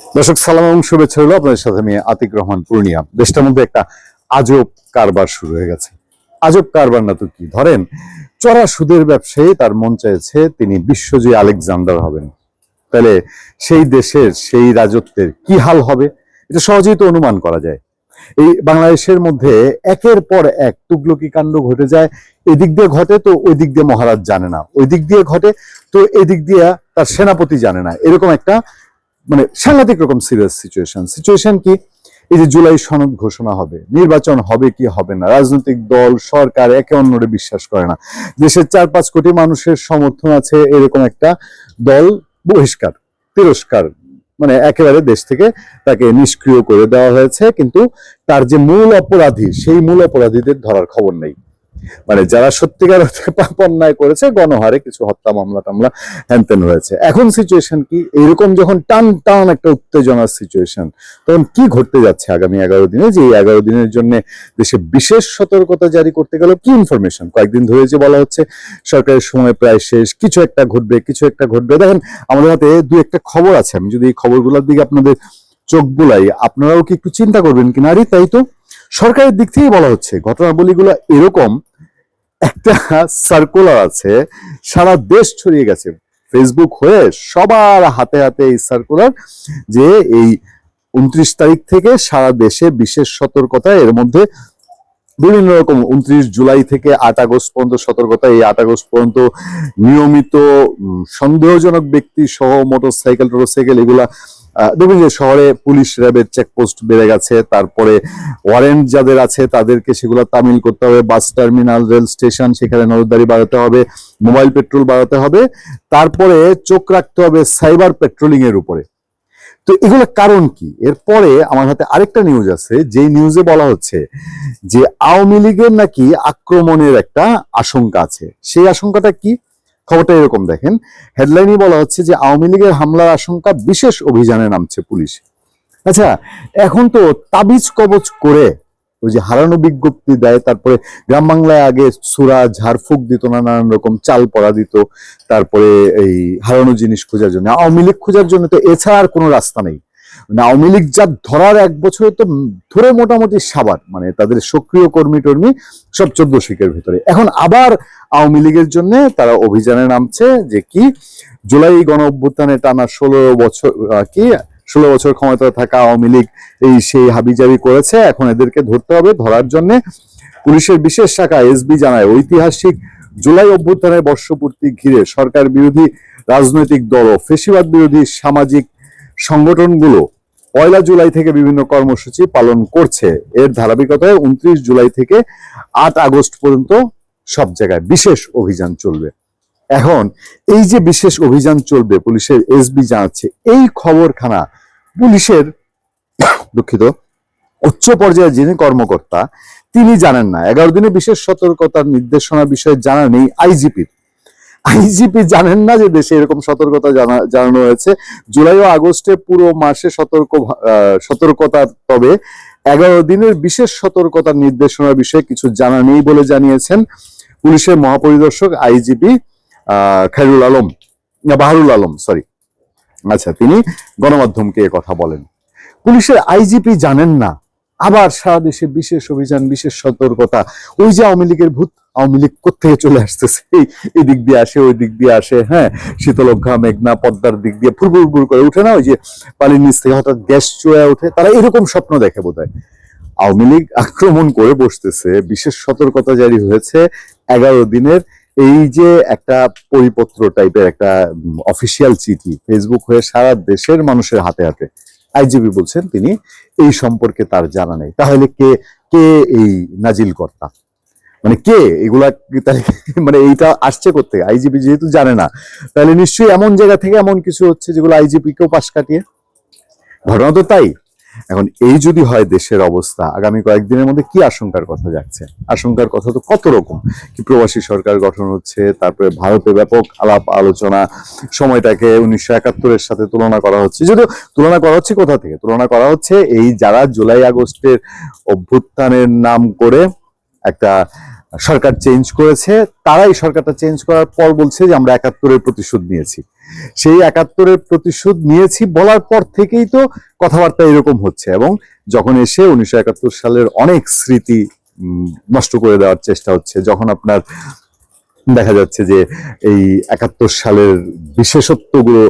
দর্শক, সালাম এবং শুভেচ্ছা হলো আপনাদের সাথে আমি আতিক রহমান পূর্ণিয়া। দেশটার মধ্যে একটা আজব কারবার শুরু হয়ে গেছে। আজব কারবার না তো কি? ধরেন, চড়া সুদের ব্যবসায়ী তার মন চাইছে তিনি বিশ্বজয়ী আলেকজান্ডার হবেন। তাহলে সেই দেশের, সেই রাজত্বের কি হাল হবে? এটা সহজেই তো অনুমান করা যায়। এই বাংলাদেশের মধ্যে একের পর এক তুগলকি কাণ্ড ঘটে যায়। এদিক দিয়ে ঘটে তো ওই দিক দিয়ে মহারাজ জানে না। ওই দিক দিয়ে ঘটে তো এদিক দিয়ে তার সেনাপতি জানে না। এরকম একটা মানে সাংঘাতিক রকম সিরিয়াস সিচুয়েশন সিচুয়েশন কি? এই যে জুলাই সনদ ঘোষণা হবে, নির্বাচন হবে কি হবে না? রাজনৈতিক দল, সরকার একে অন্যরে বিশ্বাস করে না। দেশের চার পাঁচ কোটি মানুষের সমর্থন আছে এরকম একটা দল বহিষ্কার, তিরস্কার মানে একেবারে দেশ থেকে তাকে নিষ্ক্রিয় করে দেওয়া হয়েছে। কিন্তু তার যে মূল অপরাধী, সেই মূল অপরাধীদের ধরার খবর নেই। মানে যারা সত্যিকার অন্যায় করেছে, গণহারে কিছু হত্যা, মামলা টামলা হ্যানতেন হয়েছে। এখন সিচুয়েশন কি? এইরকম যখন টান টান একটা উত্তেজনার সিচুয়েশন তখন কি ঘটতে যাচ্ছে আগামী এগারো দিনে? যে এই এগারো দিনের জন্য দেশে বিশেষ সতর্কতা জারি করতে গেল কি ইনফরমেশন কয়েকদিন ধরে যে বলা হচ্ছে, সরকারের সময় প্রায় শেষ, কিছু একটা ঘটবে, কিছু একটা ঘটবে। দেখেন, আমাদের হাতে দু একটা খবর আছে। আমি যদি এই খবরগুলোর দিকে আপনাদের চোখ বুলাই, আপনারাও কি একটু চিন্তা করবেন কিনা আরে তাই তো? সরকারের দিক থেকেই বলা হচ্ছে, ঘটনাবলীগুলো এরকম একটা সার্কুলার আছে, সারা দেশ ছড়িয়ে গেছে। ফেসবুক হয়ে সবার হাতে হাতে এই সার্কুলার যে এই উনত্রিশ তারিখ থেকে সারা দেশে বিশেষ সতর্কতা এর মধ্যে বিভিন্ন রকম উনত্রিশ জুলাই থেকে আট আগস্ট পর্যন্ত সতর্কতা এই আট আগস্ট পর্যন্ত নিয়মিত সন্দেহজনক ব্যক্তি সহ মোটর মোটরসাইকেল টোটরসাইকেল এগুলা আহ, দেখবেন যে শহরে পুলিশ র্যাবের চেকপোস্ট বেড়ে গেছে তারপরে ওয়ারেন্ট যাদের আছে তাদেরকে সেগুলো তামিল করতে হবে বাস টার্মিনাল রেল স্টেশন সেখানে নজরদারি বাড়াতে হবে মোবাইল পেট্রোল বাড়াতে হবে তারপরে চোখ রাখতে হবে সাইবার পেট্রোলিং এর উপরে। তো এগুলো কারণ কি? এরপরে আমার হাতে আরেকটা নিউজ আছে যে নিউজে বলা হচ্ছে যে আওয়ামী লীগের নাকি আক্রমণের একটা আশঙ্কা আছে। সেই আশঙ্কাটা কি? খবরটা এরকম দেখেন। হেডলাইনে বলা হচ্ছে যে আওয়ামী লীগের হামলার আশঙ্কা বিশেষ অভিযানে নামছে পুলিশ। আচ্ছা এখন তো তাবিজ কবচ করে ওই যে হারানো বিজ্ঞপ্তি দেয়, তারপরে গ্রাম বাংলায় আগে সুরা, ঝাড়ফুঁক দিত, নানান রকম চাল পড়া দিত, তারপরে এই হারানো জিনিস খোঁজার জন্য। আওয়ামী লীগ খোঁজার জন্য তো এছাড়া আর কোনো রাস্তা নেই। মানে আওয়ামী লীগ যা ধরার এক বছরে তো ধরে মোটামুটি সাবার মানে তাদের সক্রিয় কর্মী টর্মী সব চোদ্দ শিখের ভিতরে। এখন আবার আওয়ামী লীগের জন্য তারা অভিযানে নামছে যে কি, জুলাই গণ অভ্যুত্থানে টানা ষোলো বছর কি, ষোলো বছর ক্ষমতায় থাকা আওয়ামী লীগ এই সেই হাবিজাবি করেছে, এখন এদেরকে ধরতে হবে ধরার জন্য। পুলিশের বিশেষ শাখা এসবি জানায়, ঐতিহাসিক জুলাই অভ্যুত্থানের বর্ষপূর্তি ঘিরে সরকার বিরোধী রাজনৈতিক দল ও ফেসিবাদ বিরোধী সামাজিক সংগঠনগুলো পয়লা জুলাই থেকে বিভিন্ন কর্মসূচি পালন করছে। এর ধারাবাহিকতায় উনত্রিশ জুলাই থেকে আট আগস্ট পর্যন্ত সব জায়গায় বিশেষ অভিযান চলবে। এখন এই যে বিশেষ অভিযান চলবে, পুলিশের এসবি জানাচ্ছে, এই খবরখানা পুলিশের দুঃখিত, উচ্চ পর্যায়ের যিনি কর্মকর্তা, তিনি জানেন না। এগারো দিনে বিশেষ সতর্কতার নির্দেশনা বিষয়ে জানা নেই আইজিপির। আইজিপি জানেন না যে দেশে এরকম সতর্কতা জানানো হয়েছে। জুলাই ও আগস্টে পুরো মাসে সতর্ক সতর্কতা, তবে এগারো দিনের বিশেষ সতর্কতার নির্দেশনার বিষয়ে কিছু জানা নেই বলে জানিয়েছেন পুলিশের মহাপরিদর্শক আইজিপি খাইরুল আলম বাহারুল আলম সরি আচ্ছা তিনি গণমাধ্যমকে কথা বলেন। পুলিশের আইজিপি জানেন না, আবার সারা দেশে বিশেষ অভিযান, বিশেষ সতর্কতা। ওই যে আওয়ামী লীগের ভূত আওয়ামী লীগ কোথেকে চলে আসতেছে? এই এদিক দিয়ে আসে, ওই দিক দিয়ে আসে হ্যাঁ? শীতলক্ষা মেঘনা, পদ্মার দিক দিয়ে ফুরফুর ফুর করে উঠে না? ওই যে পানির নিচ থেকে হঠাৎ গ্যাস চুয়া ওঠে। তারা এরকম স্বপ্ন দেখে বোধ হয় আওয়ামী লীগ আক্রমণ করে বসতেছে। বিশেষ সতর্কতা জারি হয়েছে এগারো দিনের। এই যে একটা পরিপত্র টাইপের একটা অফিসিয়াল চিঠি ফেসবুক হয়ে সারা দেশের মানুষের হাতে হাতে। আইজিবি বলছেন তিনি, এই সম্পর্কে তার জানা নেই। তাহলে কে কে এই নাজিল কর্তা? মানে কে? এগুলা মানে এইটা আসছে করতে আইজিপি যেহেতু জানে না, তাহলে নিশ্চয়ই এমন জায়গা থেকে এমন কিছু হচ্ছে যেগুলো আইজিপি কেও পাশ কাটিয়ে? ঘটনা তো তাই। এখন এই যদি হয় দেশের অবস্থা, আগামী কয়েকদিনের মধ্যে কি আশঙ্কার কথা যাচ্ছে আশঙ্কার কথা তো কত রকম? কি প্রবাসী সরকার গঠন হচ্ছে, তারপরে ভারতে ব্যাপক আলাপ আলোচনা, সময়টাকে উনিশশো একাত্তরের সাথে তুলনা করা হচ্ছে। যদিও তুলনা করা হচ্ছে কোথা থেকে? তুলনা করা হচ্ছে এই যারা জুলাই আগস্টের অভ্যুত্থানের নাম করে একটা সরকার চেঞ্জ করেছে। তারাই সরকারটা চেঞ্জ করার পর বলছে যে আমরা একাত্তরের প্রতিশোধ নিয়েছি। সেই একাত্তরের প্রতিশোধ নিয়েছি বলার পর থেকেই তো কথাবার্তা এরকম হচ্ছে এবং যখন এসে উনিশশো একাত্তর সালের অনেক স্মৃতি নষ্ট করে দেওয়ার চেষ্টা হচ্ছে, যখন আপনার দেখা যাচ্ছে যে এই একাত্তর সালের বিশেষত্বগুলো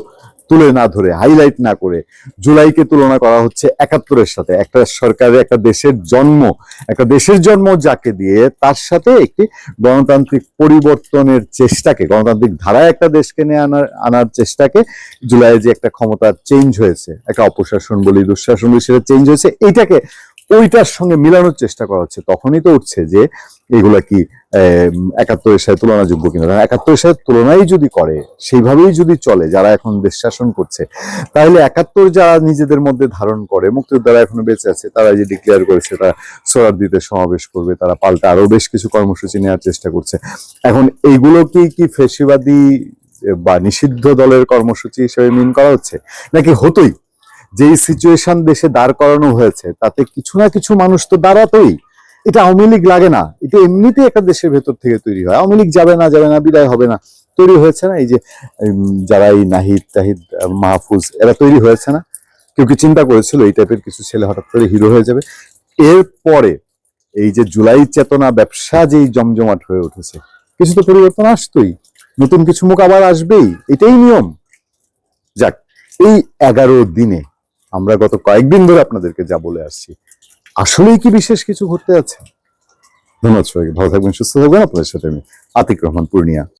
তুলে না ধরে হাইলাইট না করে। জুলাইকে তুলনা করা হচ্ছে একাত্তরের সাথে। একটা সরকারের একটা দেশের জন্ম, একটা দেশের জন্ম যাকে দিয়ে তার সাথে একটি গণতান্ত্রিক পরিবর্তনের চেষ্টাকে, গণতান্ত্রিক ধারায় একটা দেশকে নিয়ে আনার আনার চেষ্টাকে জুলাইয়ে যে একটা ক্ষমতা চেঞ্জ হয়েছে, একটা অপশাসন বলি দুঃশাসন বলি সেটা চেঞ্জ হয়েছে এইটাকে ওইটার সঙ্গে মিলানোর চেষ্টা করা হচ্ছে। তখনই তো উঠছে যে এগুলা কি একাত্তরের সাথে তুলনাযোগ্য কিনা? কারণ একাত্তরের সাথে তুলনাই যদি করে, সেইভাবেই যদি চলে, যারা এখন দেশ শাসন করছে, তাহলে একাত্তর যারা নিজেদের মধ্যে ধারণ করে, মুক্তিযোদ্ধারা এখনও বেঁচে আছে, তারা যে ডিক্লেয়ার করেছে, তারা সোহরাদ্দিতে সমাবেশ করবে, তারা পাল্টা আরও বেশ কিছু কর্মসূচি নেওয়ার চেষ্টা করছে। এখন এইগুলোকেই কি ফেসিবাদী বা নিষিদ্ধ দলের কর্মসূচি হিসেবে মিন করা হচ্ছে? নাকি হতোই? যেই সিচুয়েশন দেশে দাঁড় করানো হয়েছে, তাতে কিছু না কিছু মানুষ তো দাঁড়াতোই। এটা আওয়ামী লীগ লাগে না। এটা এমনিতেই একটা দেশের ভেতর থেকে তৈরি হয়। আওয়ামী লীগ যাবে না যাবে না, বিদায় হবে না। তৈরি হয়েছে না? এই যে যারা এই নাহিদ তাহিদ মাহফুজ, এরা তৈরি হয়েছে না? কেউ কি চিন্তা করেছিল এই টাইপের কিছু ছেলে হঠাৎ করে হিরো হয়ে যাবে? এরপরে এই যে জুলাই চেতনা ব্যবসা যেই জমজমাট হয়ে উঠেছে, কিছু তো পরিবর্তন আসতোই। নতুন কিছু মুখ আবার আসবেই। এটাই নিয়ম। যাক, এই এগারো দিনে আমরা গত কয়েকদিন ধরে আপনাদেরকে যা বলে আসছি, আসলেই কি বিশেষ কিছু ঘটতে আছে? ধন্যবাদ সবাইকে। ভালো থাকবেন, সুস্থ থাকবেন। আপনাদের সাথে আমি আতিক রহমান, পূর্ণিয়া।